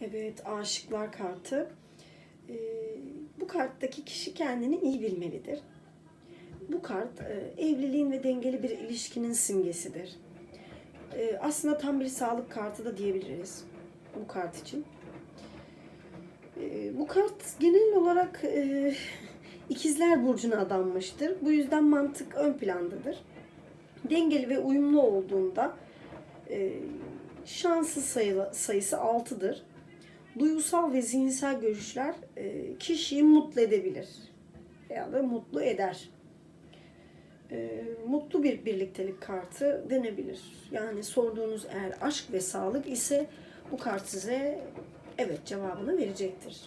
Evet, aşıklar kartı. Ee, bu karttaki kişi kendini iyi bilmelidir. Bu kart e, evliliğin ve dengeli bir ilişkinin simgesidir. Ee, aslında tam bir sağlık kartı da diyebiliriz bu kart için. Ee, bu kart genel olarak e, ikizler burcuna adanmıştır. Bu yüzden mantık ön plandadır. Dengeli ve uyumlu olduğunda e, şanslı sayı, sayısı 6'dır. Duygusal ve zihinsel görüşler e, kişiyi mutlu edebilir veya da mutlu eder. E, mutlu bir birliktelik kartı denebilir. Yani sorduğunuz eğer aşk ve sağlık ise bu kart size evet cevabını verecektir.